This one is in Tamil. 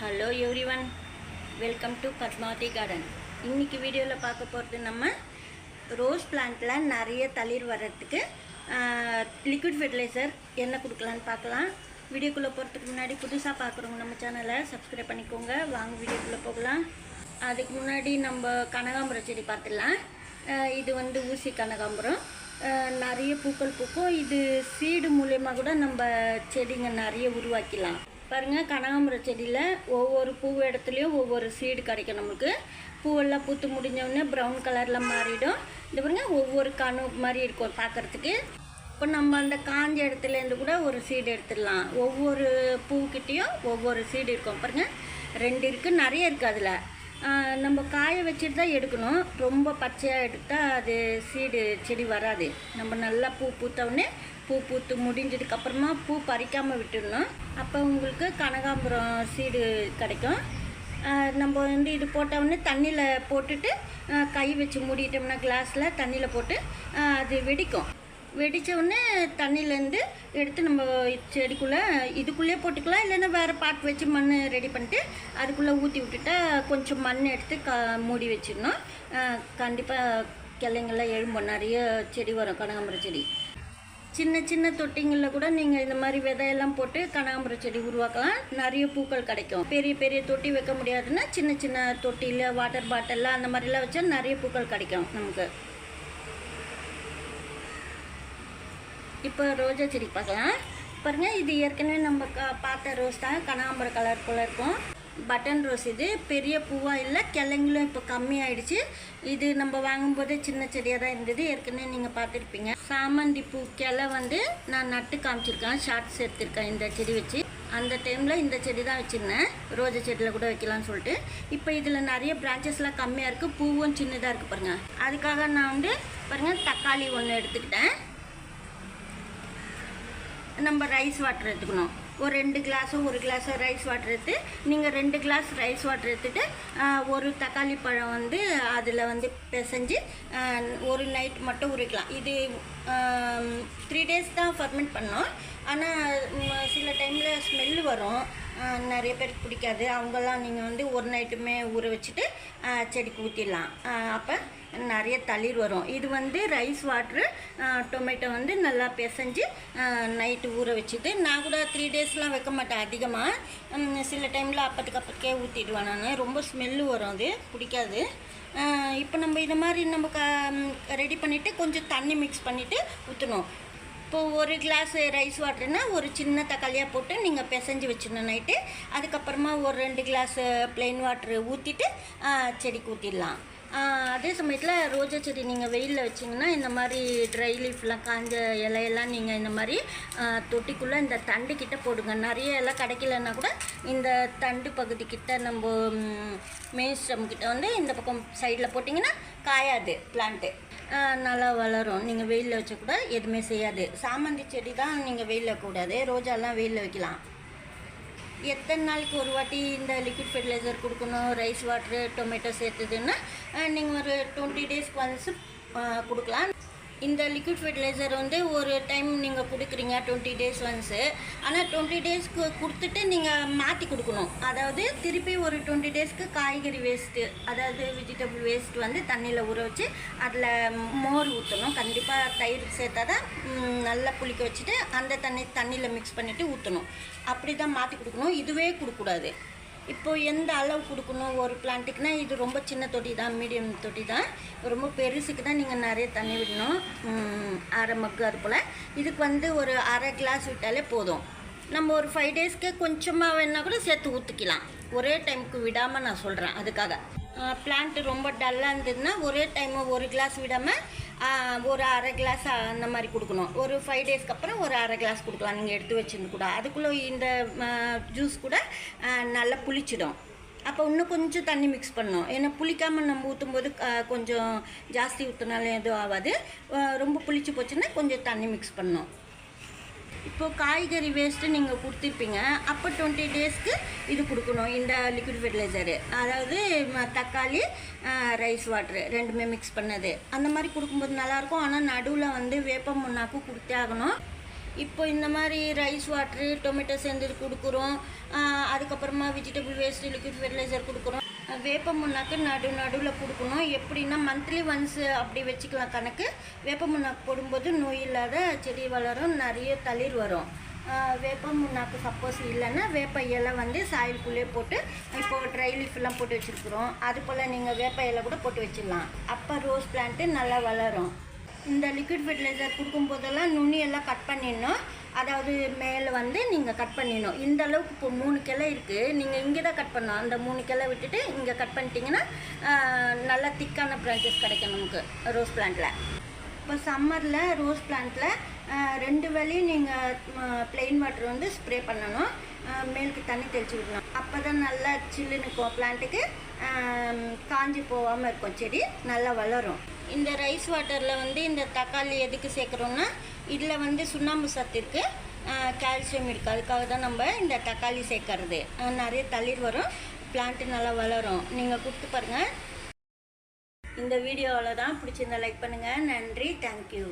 Hello everyone welcome to Padmavathi garden இன்றைக்கி வீடியோவில் பார்க்க போகிறது நம்ம ரோஸ் பிளான்ட்டில் நிறைய தளிர் வர்றதுக்கு லிக்விட் ஃபெர்டிலைசர் என்ன கொடுக்கலான்னு பார்க்கலாம். வீடியோக்குள்ளே போகிறதுக்கு முன்னாடி புதுசாக பார்க்குறவங்க நம்ம சேனலை சப்ஸ்கிரைப் பண்ணிக்கோங்க. வாங்க வீடியோக்குள்ளே போகலாம். அதுக்கு முன்னாடி நம்ம கனகாம்பரம் செடி பார்த்துடலாம். இது வந்து ஊசி கனகாம்பரம். நிறைய பூக்கள் பூக்கும். இது சீடு மூலயமா கூட நம்ம செடிங்க நிறைய உருவாக்கிக்கலாம் பாருங்கள் கனகாம்பர செடியில் ஒவ்வொரு பூ இடத்துலையும் ஒவ்வொரு சீடு கிடைக்கும் நம்மளுக்கு பூவெல்லாம் பூத்து முடிஞ்சவுடனே ப்ரௌன் கலரில் மாறிடும். இந்த பாருங்க ஒவ்வொரு கணு மாதிரி இருக்கும் பார்க்குறதுக்கு இப்போ நம்ம அந்த காஞ்ச இடத்துலேருந்து கூட ஒரு சீடு எடுத்துடலாம். ஒவ்வொரு பூக்கிட்டேயும் ஒவ்வொரு சீடு இருக்கும். பாருங்கள் ரெண்டு இருக்குது நிறைய இருக்குது அதில். நம்ம காய வச்சுட்டு தான் எடுக்கணும். ரொம்ப பச்சையாக எடுத்தால் அது சீடு செடி வராது. நம்ம நல்லா பூ பூத்தவுடனே பூ பூத்து முடிஞ்சதுக்கப்புறமா பூ பறிக்காமல் விட்டுடலாம். அப்போ உங்களுக்கு கனகாம்பரம் சீடு கிடைக்கும். நம்ம வந்து இது போட்ட தண்ணியில் போட்டுட்டு கை வச்சு மூடிட்டோம்னா கிளாஸில் தண்ணியில் போட்டு அது வெடிக்கும். வெடித்தவுடனே தண்ணியிலேருந்து எடுத்து நம்ம செடிக்குள்ளே இதுக்குள்ளேயே போட்டுக்கலாம். இல்லைன்னா வேறு பாட் வச்சு மண் ரெடி பண்ணிட்டு அதுக்குள்ளே ஊற்றி விட்டுட்டா கொஞ்சம் மண் எடுத்து க மூடி வச்சிடணும். கண்டிப்பாக கிளைங்கள்லாம் எழும்பும். நிறைய செடி வரும் கனகாம்பரம் செடி. சின்ன சின்ன தொட்டிங்களில் கூட நீங்கள் இந்த மாதிரி விதையெல்லாம் போட்டு கனகாம்பர செடி உருவாக்கலாம். நிறைய பூக்கள் கிடைக்கும். பெரிய பெரிய தொட்டி வைக்க முடியாதுன்னா சின்ன சின்ன தொட்டியில் வாட்டர் பாட்டிலில் அந்த மாதிரிலாம் வச்சா நிறைய பூக்கள் கிடைக்கும் நமக்கு. இப்போ ரோஜா செடி பார்க்கலாம். பாருங்கள் இது ஏற்கனவே நம்ம கா பார்த்த ரோஸ் தான். கனகாம்பர கலர் போல் இருக்கும். பட்டன் ரோஸ் இது. பெரிய பூவாக இல்லை கிழங்குலும் இப்போ கம்மியாயிடுச்சு இது நம்ம வாங்கும்போது சின்ன செடியாக தான் இருந்தது. ஏற்கனவே நீங்கள் பார்த்துருப்பீங்க. சாமந்தி பூ கிளை வந்து நான் நட்டு காமிச்சிருக்கேன். ஷார்ட்ஸ் எடுத்திருக்கேன் இந்த செடி வச்சு. அந்த டைமில் இந்த செடி தான் வச்சுருந்தேன். ரோஜா செடியில் கூட வைக்கலாம்னு சொல்லிட்டு. இப்போ இதில் நிறைய பிரான்ச்சஸ்லாம் கம்மியாக இருக்குது பூவும் சின்னதாக இருக்குது பாருங்கள் அதுக்காக நான் வந்து பாருங்கள் தக்காளி ஒன்று எடுத்துக்கிட்டேன். நம்ம ரைஸ் வாட்டர் எடுத்துக்கணும். ஒரு ரெண்டு கிளாஸோ ஒரு கிளாஸோ ரைஸ் வாட்டர் எடுத்து நீங்கள் ரெண்டு கிளாஸ் ரைஸ் வாட்டர் எடுத்துகிட்டு ஒரு தக்காளி பழம் வந்து அதில் வந்து பிசைஞ்சு ஒரு நைட் மட்டும் உரிக்கலாம். இது த்ரீ டேஸ் தான் ஃபர்மெண்ட் பண்ணோம். ஆனால் சில டைமில் ஸ்மெல் வரும். நிறைய பேருக்கு பிடிக்காது. அவங்கெல்லாம் நீங்கள் வந்து ஒரு நைட்டுமே ஊற வச்சுட்டு செடிக்கு ஊற்றிடலாம் அப்போ நிறைய தளிர் வரும். இது வந்து ரைஸ் வாட்ரு டொமேட்டோ வந்து நல்லா பிசைஞ்சு நைட்டு ஊற வச்சுட்டு நான் கூட த்ரீ டேஸ்லாம் வைக்க மாட்டேன் அதிகமாக சில டைமில் அப்பத்துக்கு அப்பத்துக்கே ஊற்றிடுவேன் நான். ரொம்ப ஸ்மெல்லு வரும் அது. பிடிக்காது. இப்போ நம்ம இது மாதிரி நம்ம க ரெடி பண்ணிவிட்டு கொஞ்சம் தண்ணி மிக்ஸ் பண்ணிவிட்டு ஊற்றணும் இப்போ ஒரு கிளாஸ் ரைஸ் வாட்டர்னால் ஒரு சின்ன தக்காளியாக போட்டு நீங்கள் பிசைஞ்சு வச்சிடணும் நைட்டு அதுக்கப்புறமா ஒரு ரெண்டு கிளாஸ் ப்ளெயின் வாட்ரு ஊற்றிட்டு செடிக்கு ஊற்றிடலாம் அதே சமயத்தில் ரோஜா செடி நீங்கள் வெயிலில் வச்சிங்கன்னா இந்த மாதிரி ட்ரை லீஃப்லாம் காஞ்ச இலையெல்லாம் நீங்கள் இந்த மாதிரி தொட்டிக்குள்ளே இந்த தண்டு கிட்ட போடுங்க. நிறைய இலை கிடைக்கலன்னா கூட இந்த தண்டு பகுதி கிட்ட நம்ம மெயின் ஸ்டம் கிட்ட வந்து இந்த பக்கம் சைடில் போட்டிங்கன்னா காயாது பிளான்ட்டு நல்லா வளரும். நீங்கள் வெயிலில் வச்சக்கூட கூட எதுவுமே செய்யாது. சாமந்தி செடி தான் நீங்கள் வெயிலில் வைக்கக்கூடாது ரோஜாலாம் வெயிலில் வைக்கலாம். எத்தனை நாளைக்கு ஒரு வாட்டி இந்த லிக்விட் ஃபெர்டிலைசர் கொடுக்கணும்? ரைஸ் வாட்ரு டொமேட்டோ சேர்த்துதுன்னா நீங்கள் ஒரு டுவெண்ட்டி டேஸ்க்கு ஒன்ஸ் கொடுக்கலாம். இந்த லிக்விட் ஃபெர்டிலைசர் வந்து ஒரு டைம் நீங்கள் கொடுக்குறீங்க டுவெண்ட்டி டேஸ் ஒன்ஸு ஆனால் டுவெண்ட்டி டேஸ்க்கு கொடுத்துட்டு நீங்கள் மாற்றி கொடுக்கணும். அதாவது திருப்பி ஒரு டுவெண்ட்டி டேஸ்க்கு காய்கறி வேஸ்ட்டு அதாவது வெஜிடபிள் வேஸ்ட் வந்து தண்ணியில் ஊற வச்சு அதில் மோர் ஊற்றணும் கண்டிப்பாக தயிர் சேர்த்தா தான் நல்லா புளிக்க வச்சுட்டு அந்த தண்ணி தண்ணியில் மிக்ஸ் பண்ணிவிட்டு ஊற்றணும் அப்படி தான் மாற்றி கொடுக்கணும். இதுவே கொடுக்கக்கூடாது. இப்போ எந்த அளவு கொடுக்கணும் ஒரு பிளான்ட்டுக்குனா இது ரொம்ப சின்ன தொட்டி தான் மீடியம் தொட்டி தான் ரொம்ப பெருசுக்கு தான் நீங்கள் நிறைய தண்ணி விடணும். அரை மக்கு அது போல். இதுக்கு வந்து ஒரு அரை கிளாஸ் விட்டாலே போதும். நம்ம ஒரு ஃபைவ் டேஸ்க்கு கொஞ்சமாக வேணால் கூட சேர்த்து ஊற்றிக்கலாம் ஒரே டைமுக்கு விடாமல் நான் சொல்கிறேன் அதுக்காக. பிளான்ட்டு ரொம்ப டல்லாக இருந்ததுன்னா ஒரே டைம் ஒரு கிளாஸ் விடாமல் ஒரு அரை கிளாஸ் அந்த மாதிரி கொடுக்கணும். ஒரு ஃபைவ் டேஸ்க்கு அப்புறம் ஒரு அரை கிளாஸ் கொடுக்கலாம். நீங்கள் எடுத்து வச்சிருந்து கூட. அதுக்குள்ளே இந்த ஜூஸ் கூட நல்லா புளிச்சிடும். அப்போ இன்னும் கொஞ்சம் தண்ணி மிக்ஸ் பண்ணணும். ஏன்னா புளிக்காமல் நம்ம ஊற்றும்போது கொஞ்சம் ஜாஸ்தி ஊற்றினாலும் எதுவும் ஆகாது. ரொம்ப புளிச்சு போச்சுன்னா கொஞ்சம் தண்ணி மிக்ஸ் பண்ணணும். இப்போது காய்கறி வேஸ்ட்டு நீங்கள் கொடுத்துருப்பீங்க. அப்போ டுவெண்ட்டி டேஸ்க்கு இது கொடுக்கணும் இந்த லிக்விட் ஃபெர்டிலைசரு அதாவது தக்காளி ரைஸ் வாட்ரு ரெண்டுமே மிக்ஸ் பண்ணது. அந்த மாதிரி கொடுக்கும்போது நல்லாயிருக்கும். ஆனால் நடுவில் வந்து வேப்ப முன்னாக்கு கொடுத்தே ஆகணும். இப்போ இந்த மாதிரி ரைஸ் வாட்ரு டொமேட்டோ சேர்ந்து கொடுக்குறோம். அதுக்கப்புறமா வெஜிடபிள் வேஸ்ட்டு லிக்விட் ஃபெர்டிலைசர் கொடுக்குறோம். வேப்ப முன்னாக்கு நடு நடுவில் கொடுக்கணும். எப்படின்னா மந்த்லி ஒன்ஸ் அப்படி வச்சுக்கலாம் கணக்கு. வேப்ப முன்னாக்கு போடும்போது நோய் இல்லாத செடி வளரும் நிறைய தளிர் வரும். வேப்ப முன்னாக்கு சப்போஸ் இல்லைன்னா வேப்ப இலை வந்து சாயிலுக்குள்ளே போட்டு இப்போ ட்ரை லீஃப்லாம் போட்டு வச்சுருக்குறோம். அது போல் நீங்கள் வேப்ப இலை கூட போட்டு வச்சிடலாம். அப்போ ரோஸ் பிளான்ட்டு நல்லா வளரும். இந்த லிக்விட் ஃபெர்டிலைசர் கொடுக்கும்போதெல்லாம் நுனி எல்லாம் கட் பண்ணிடணும். அதாவது மேலே வந்து நீங்கள் கட் பண்ணிடணும். இந்த அளவுக்கு இப்போ மூணு கிளை இருக்குது நீங்கள் இங்கே தான் கட் பண்ணணும். அந்த மூணு கிளை விட்டுட்டு இங்கே கட் பண்ணிட்டீங்கன்னா நல்லா திக்கான பிரான்ச்சஸ் கிடைக்கும் நமக்கு ரோஸ் பிளான்ட்டில் இப்போ சம்மரில் ரோஸ் பிளான்ட்டில் ரெண்டு வேலையும் நீங்கள் பிளெயின் வாட்டர் வந்து ஸ்ப்ரே பண்ணணும். மேலுக்கு தண்ணி தெளிச்சு விடணும். அப்போ தான் நல்லா சில்லுன்னு இருக்கும் பிளான்ட்டுக்கு காஞ்சி போகாமல் இருக்கும் செடி. நல்லா வளரும். இந்த ரைஸ் வாட்டரில் வந்து இந்த தக்காளி எதுக்கு சேர்க்குறோன்னா இதில் வந்து சுண்ணாம்பு சத்து இருக்குது கால்சியம் இருக்குது அதுக்காக தான் நம்ம இந்த தக்காளி சேர்க்கறது. நிறைய தளிர் வரும். பிளான்ட்டு நல்லா வளரும். நீங்கள் கொடுத்து பாருங்கள் இந்த வீடியோவில் தான் பிடிச்சிருந்தா லைக் பண்ணுங்கள் நன்றி. தேங்க்யூ